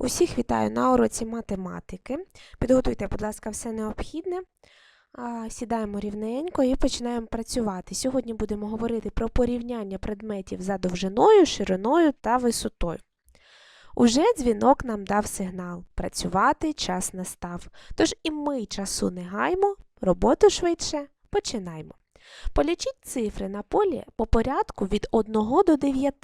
Усіх вітаю на уроці математики. Підготуйте, будь ласка, все необхідне. Сідаємо рівненько і починаємо працювати. Сьогодні будемо говорити про порівняння предметів за довжиною, шириною та висотою. Уже дзвінок нам дав сигнал. Працювати час настав. Тож і ми часу не гаймо, роботу швидше починаймо. Полічіть цифри на полі по порядку від 1 до 9.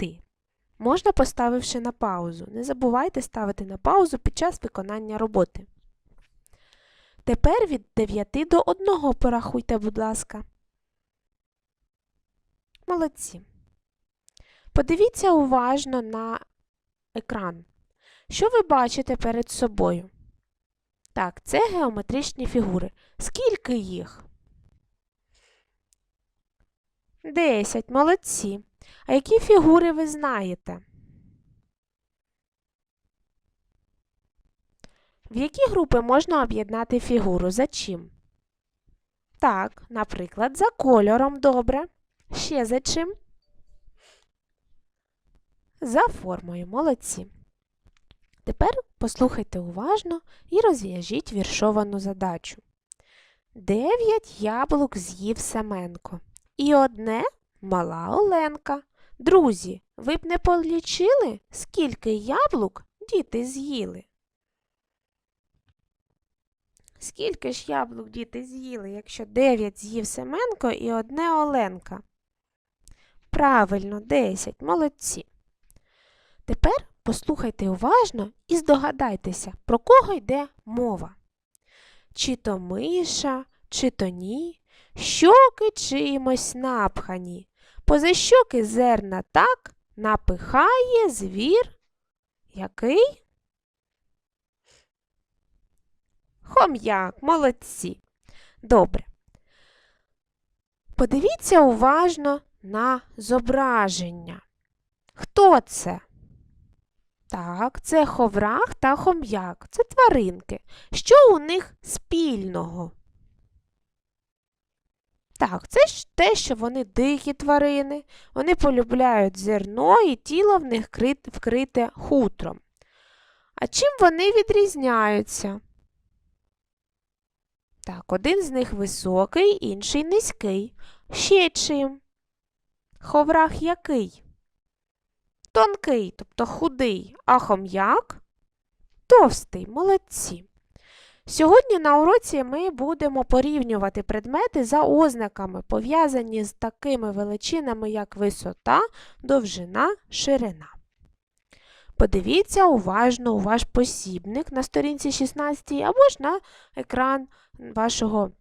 Можна поставивши на паузу. Не забувайте ставити на паузу під час виконання роботи. Тепер від 9 до 1 порахуйте, будь ласка. Молодці. Подивіться уважно на екран. Що ви бачите перед собою? Так, це геометричні фігури. Скільки їх? 10. Молодці. А які фігури ви знаєте? В які групи можна об'єднати фігуру? За чим? Так, наприклад, за кольором добре. Ще за чим? За формою. Молодці. Тепер послухайте уважно і розв'яжіть віршовану задачу. Дев'ять яблук з'їв Семенко. І одне мала Оленка. Друзі, ви б не полічили, скільки яблук діти з'їли? Скільки ж яблук діти з'їли, якщо дев'ять з'їв Семенко і одне Оленка? Правильно, десять. Молодці. Тепер послухайте уважно і здогадайтеся, про кого йде мова. Чи то миша, чи то ні, щоки чимось напхані. Поза щоки зерна так напихає звір. Який? Хом'як, молодці. Добре. Подивіться уважно на зображення. Хто це? Так, це ховрах та хом'як. Це тваринки. Що у них спільного? Так, це ж те, що вони дикі тварини, вони полюбляють зерно і тіло в них вкрите хутром. А чим вони відрізняються? Так, один з них високий, інший низький. Ще чим? Ховрах який? Тонкий, тобто худий, а хом'як товстий, молодці. Сьогодні на уроці ми будемо порівнювати предмети за ознаками, пов'язані з такими величинами, як висота, довжина, ширина. Подивіться уважно у ваш посібник на сторінці 16 або ж на екран вашого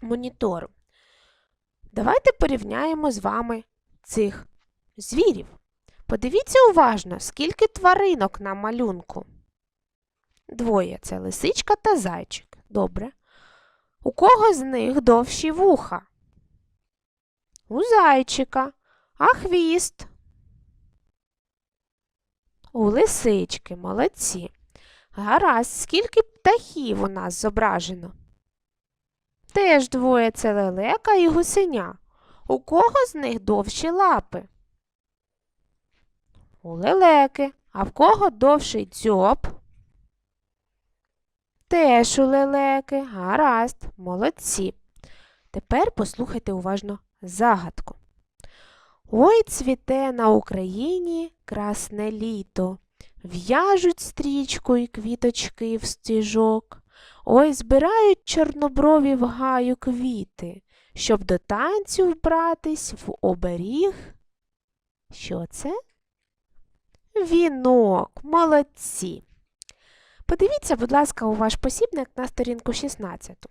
монітору. Давайте порівняємо з вами цих звірів. Подивіться уважно, скільки тваринок на малюнку. Двоє це лисичка та зайчик. Добре. У кого з них довші вуха? У зайчика, а хвіст. У лисички, молодці. Гаразд, скільки птахів у нас зображено? Теж двоє це лелека і гусеня. У кого з них довші лапи? У лелеки, а в кого довший дзьоб? Теж у лелеки. Гаразд, молодці. Тепер послухайте уважно загадку. Ой цвіте на Україні красне літо, В'яжуть стрічку і квіточки в стіжок. Ой збирають чорноброві в гаю квіти, Щоб до танцю вбратись в оберіг. Що це? Вінок, молодці. Подивіться, будь ласка, у ваш посібник на сторінку 16.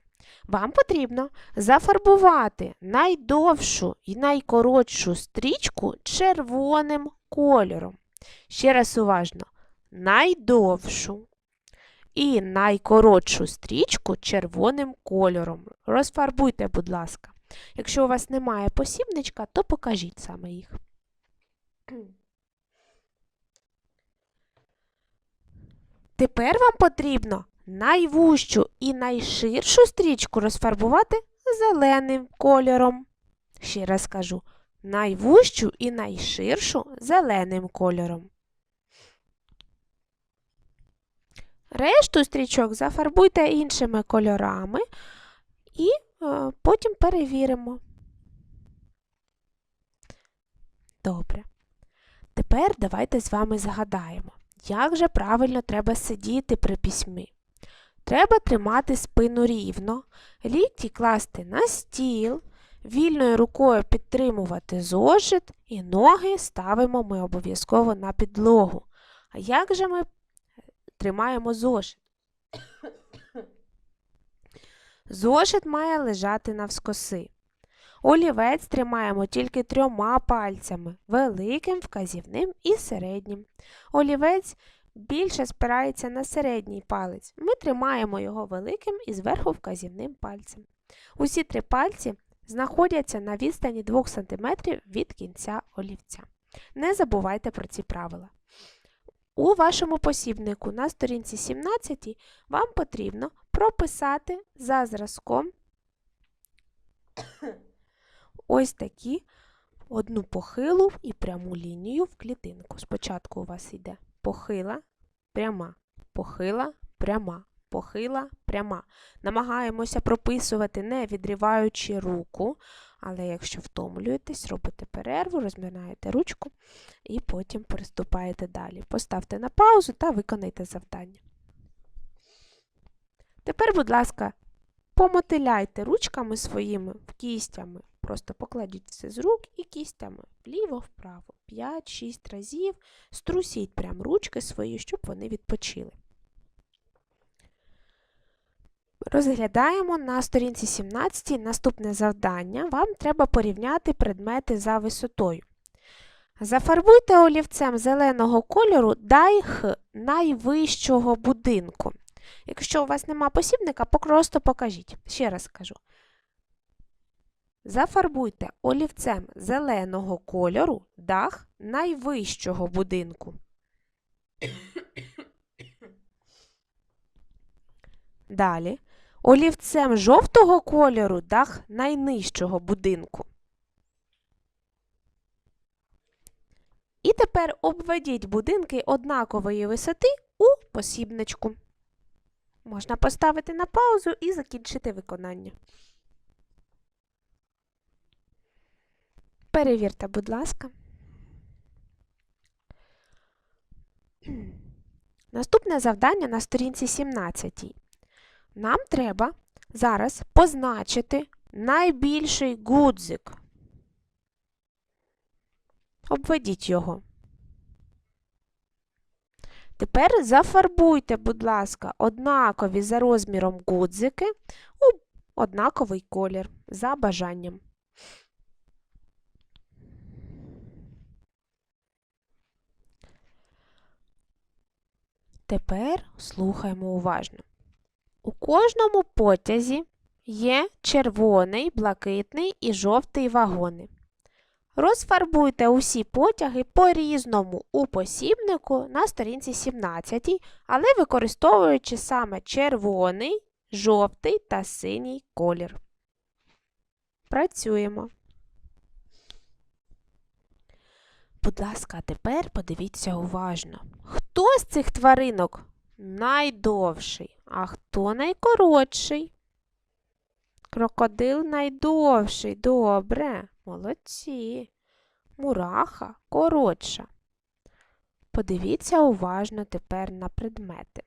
Вам потрібно зафарбувати найдовшу і найкоротшу стрічку червоним кольором. Ще раз уважно, найдовшу і найкоротшу стрічку червоним кольором. Розфарбуйте, будь ласка. Якщо у вас немає посібничка, то покажіть саме їх. Тепер вам потрібно найвужчу і найширшу стрічку розфарбувати зеленим кольором. Ще раз кажу, найвужчу і найширшу зеленим кольором. Решту стрічок зафарбуйте іншими кольорами і е, потім перевіримо. Добре. Тепер давайте з вами згадаємо, як же правильно треба сидіти при письмі. Треба тримати спину рівно, лікті класти на стіл, вільною рукою підтримувати зошит і ноги ставимо ми обов'язково на підлогу. А як же ми тримаємо зошит? Зошит має лежати навскоси. Олівець тримаємо тільки трьома пальцями великим, вказівним і середнім. Олівець більше спирається на середній палець. Ми тримаємо його великим і зверху вказівним пальцем. Усі три пальці знаходяться на відстані 2 см від кінця олівця. Не забувайте про ці правила. У вашому посібнику на сторінці 17 вам потрібно прописати за зразком ось такі одну похилу і пряму лінію в клітинку. Спочатку у вас йде похила, пряма, похила, пряма, похила, пряма. Намагаємося прописувати, не відриваючи руку, але якщо втомлюєтесь, робите перерву, розминаєте ручку і потім приступаєте далі. Поставте на паузу та виконайте завдання. Тепер, будь ласка, помотиляйте ручками своїми кістями. Просто покладіть все з рук і кістями вліво-вправо. 5-6 разів. Струсіть прям ручки свої, щоб вони відпочили. Розглядаємо на сторінці 17 наступне завдання. Вам треба порівняти предмети за висотою. Зафарбуйте олівцем зеленого кольору дайх найвищого будинку. Якщо у вас нема посібника, просто покажіть. Ще раз скажу. Зафарбуйте олівцем зеленого кольору дах найвищого будинку. Далі олівцем жовтого кольору дах найнижчого будинку. І тепер обведіть будинки однакової висоти у посібничку. Можна поставити на паузу і закінчити виконання. Перевірте, будь ласка. Наступне завдання на сторінці 17. Нам треба зараз позначити найбільший гудзик. Обведіть його. Тепер зафарбуйте, будь ласка, однакові за розміром гудзики у однаковий колір за бажанням. Тепер слухаємо уважно. У кожному потязі є червоний, блакитний і жовтий вагони. Розфарбуйте усі потяги по-різному у посібнику на сторінці 17, але використовуючи саме червоний, жовтий та синій колір. Працюємо. Будь ласка, тепер подивіться уважно. Хто з цих тваринок найдовший, а хто найкоротший? Крокодил найдовший. Добре, молодці. Мураха коротша. Подивіться уважно тепер на предмети.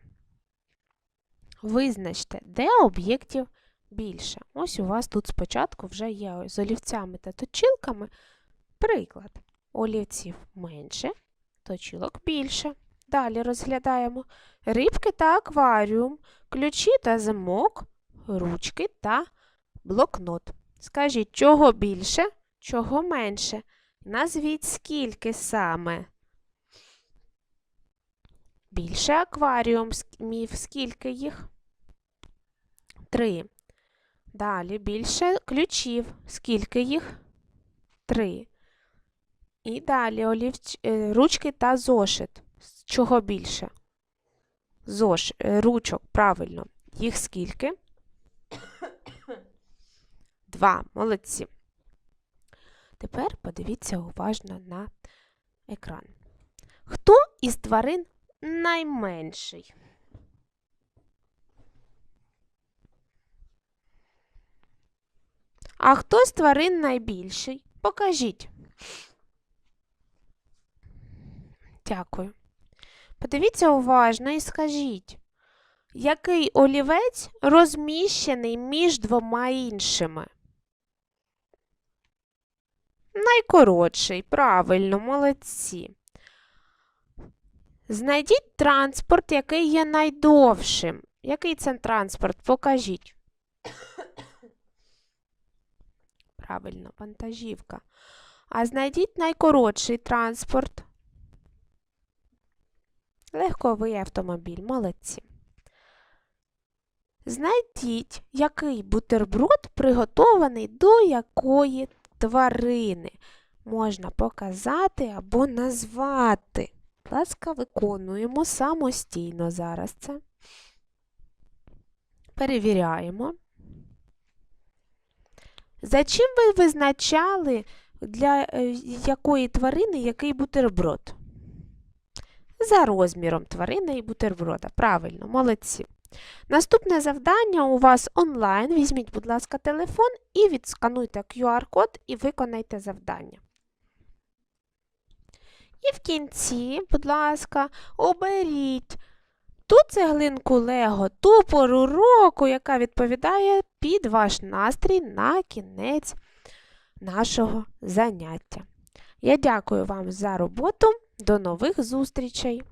Визначте, де об'єктів більше. Ось у вас тут спочатку вже є з олівцями та точилками приклад. Олівців менше, точилок більше. Далі розглядаємо рибки та акваріум, ключі та замок, ручки та блокнот. Скажіть, чого більше, чого менше. Назвіть скільки саме. Більше акваріумів, скільки їх? Три. Далі більше ключів. Скільки їх? Три. І далі олівч... е, ручки та зошит. Чого більше? Зош... е, Ручок, правильно. Їх скільки? 2. Молодці. Тепер подивіться уважно на екран. Хто із тварин найменший? А хто з тварин найбільший? Покажіть. Дякую. Подивіться уважно і скажіть, який олівець розміщений між двома іншими? Найкоротший, правильно, молодці. Знайдіть транспорт, який є найдовшим. Який це транспорт? Покажіть. Правильно, вантажівка. А знайдіть найкоротший транспорт. Легковий автомобіль. Молодці. Знайдіть, який бутерброд приготований до якої тварини. Можна показати або назвати. Будь ласка, виконуємо самостійно зараз це. Перевіряємо. За чим ви визначали, для е, якої тварини який бутерброд? За розміром тварини і бутерброда. Правильно, молодці. Наступне завдання у вас онлайн. Візьміть, будь ласка, телефон і відскануйте QR-код і виконайте завдання. І в кінці, будь ласка, оберіть ту цеглинку Лего, ту пору року, яка відповідає під ваш настрій на кінець нашого заняття. Я дякую вам за роботу. До нових зустрічей!